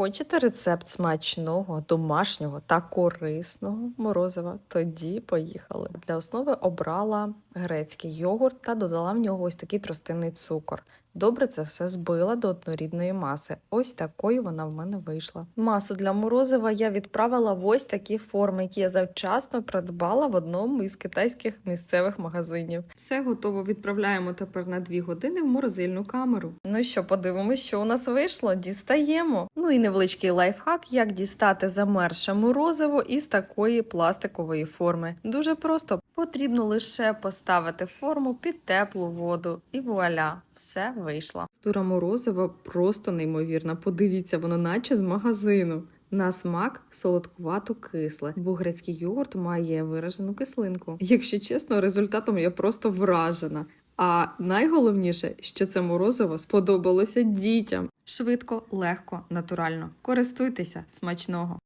Хочете рецепт смачного, домашнього та корисного морозива? Тоді поїхали. Для основи обрала грецький йогурт та додала в нього ось такий тростинний цукор. Добре це все збила до однорідної маси. Ось такою вона в мене вийшла. Масу для морозива я відправила в ось такі форми, які я завчасно придбала в одному із китайських місцевих магазинів. Все готово. Відправляємо тепер на 2 години в морозильну камеру. Ну що, подивимось, що у нас вийшло. Дістаємо. Ну і невеличкий лайфхак, як дістати замерше морозиво із такої пластикової форми. Дуже просто потрібно лише поставити форму під теплу воду, і вуаля, все вийшло. Стура морозива просто неймовірна. Подивіться, воно наче з магазину. На смак солодкувато кисле, бо грецький йогурт має виражену кислинку. Якщо чесно, результатом я просто вражена. А найголовніше, що це морозиво сподобалося дітям. Швидко, легко, натурально. Користуйтеся смачного.